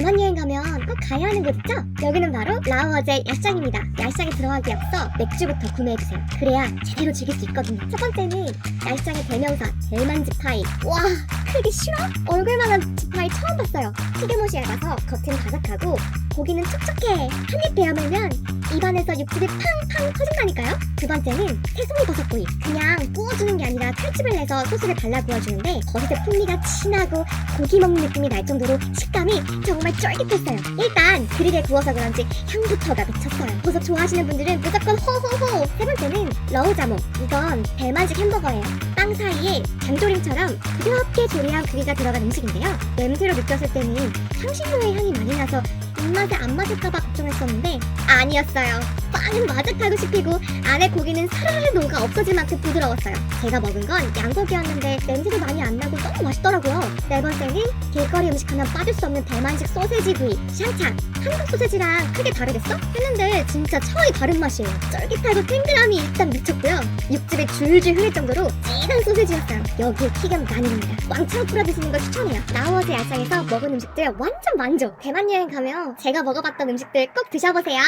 대만 여행 가면 꼭 가야 하는 곳 있죠? 여기는 바로 라오어제 야시장입니다. 야시장에 들어가기 앞서 맥주부터 구매해주세요. 그래야 제대로 즐길 수 있거든요. 첫 번째는 야시장의 대명사 대만 지파이. 와 크기 싫어? 얼굴만한 지파이 처음 봤어요. 튀김옷이 얇아서 겉은 바삭하고 고기는 촉촉해. 한입 베어물면 입안에서 육즙이 팡팡 터진다니까요? 두 번째는 새송이 버섯구이. 그냥 구워주는 게 아니라 칼집을 내서 소스를 발라 구워주는데 버섯의 풍미가 진하고 고기 먹는 느낌이 날 정도로 식감이 쫄깃했어요. 일단 그릴에 구워서 그런지 향부터가 미쳤어요. 버섯 좋아하시는 분들은 무조건 호호호! 세 번째는 러우자몽. 이건 대만식 햄버거예요. 빵 사이에 장조림처럼 부드럽게 조리한 고기가 들어간 음식인데요. 냄새로 느꼈을 때는 향신료의 향이 많이 나서 입맛에 안 맞을까봐 걱정했었는데 아니었어요. 빵은 마작하고 씹히고 안에 고기는 사르르 녹아 없어질 만큼 부드러웠어요. 제가 먹은 건 양고기였는데 냄새도 많이 안 나고 너무 맛있더라고요. 네 번째는 길거리 음식 하면 빠질 수 없는 대만식 소세지 구이 샹창. 한국 소세지랑 크게 다르겠어? 했는데 진짜 차원이 다른 맛이에요. 쫄깃하고 탱글함이 일단 미쳤고요. 육즙이 줄줄 흐를 정도로 찐한 소세지였어요. 여기에 키가 많이입니다. 왕창 뿌려 드시는 걸 추천해요. 나우어제 야장에서 먹은 음식들 완전 만족. 대만 여행 가면 제가 먹어봤던 음식들 꼭 드셔보세요.